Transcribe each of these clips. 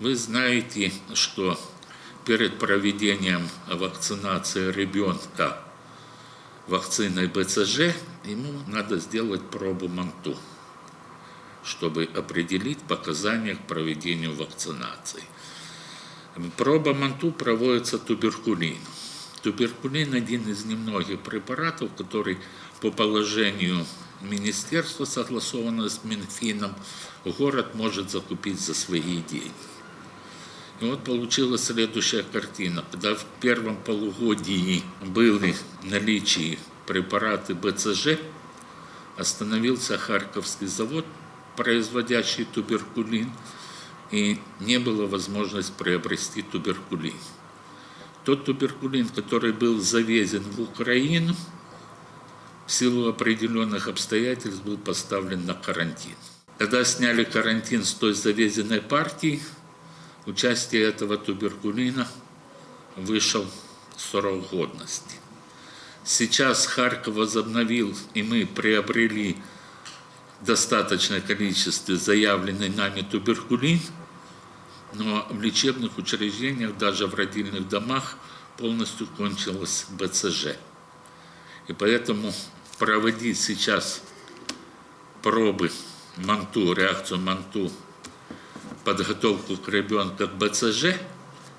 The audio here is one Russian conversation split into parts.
Вы знаете, что перед проведением вакцинации ребенка вакциной БЦЖ ему надо сделать пробу МАНТУ, чтобы определить показания к проведению вакцинации. Проба МАНТУ проводится туберкулин. Туберкулин – один из немногих препаратов, который по положению министерства, согласованного с Минфином, город может закупить за свои деньги. Вот получилась следующая картина. Когда в первом полугодии были в наличии препараты БЦЖ, остановился Харьковский завод, производящий туберкулин, и не было возможности приобрести туберкулин. Тот туберкулин, который был завезен в Украину, в силу определенных обстоятельств был поставлен на карантин. Когда сняли карантин с той завезенной партии, участие этого туберкулина вышел срок годности. Сейчас Харьков возобновил, и мы приобрели достаточное количество заявленный нами туберкулин, но в лечебных учреждениях, даже в родильных домах, полностью кончилось БЦЖ. И поэтому проводить сейчас пробы МАНТУ, реакцию МАНТУ, подготовку к ребенку к БЦЖ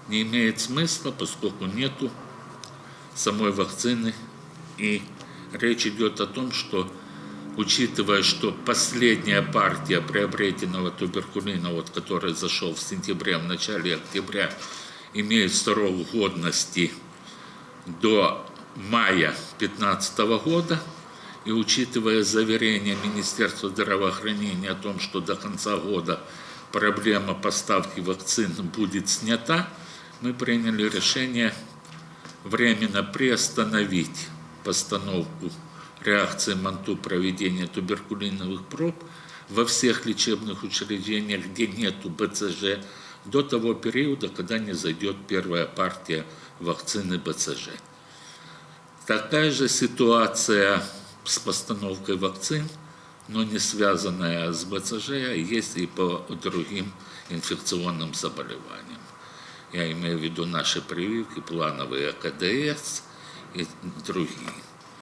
не имеет смысла, поскольку нету самой вакцины. И речь идет о том, что учитывая, что последняя партия приобретенного туберкулина, вот, который зашел в сентябре, в начале октября, имеет срок годности до мая 2015 года, и учитывая заверение Министерства здравоохранения о том, что до конца года проблема поставки вакцин будет снята, мы приняли решение временно приостановить постановку реакции МАНТУ проведения туберкулиновых проб во всех лечебных учреждениях, где нет БЦЖ, до того периода, когда не зайдет первая партия вакцины БЦЖ. Такая же ситуация с постановкой вакцин, но не связанная с БЦЖ, есть и по другим инфекционным заболеваниям. Я имею в виду наши прививки, плановые АКДС и другие.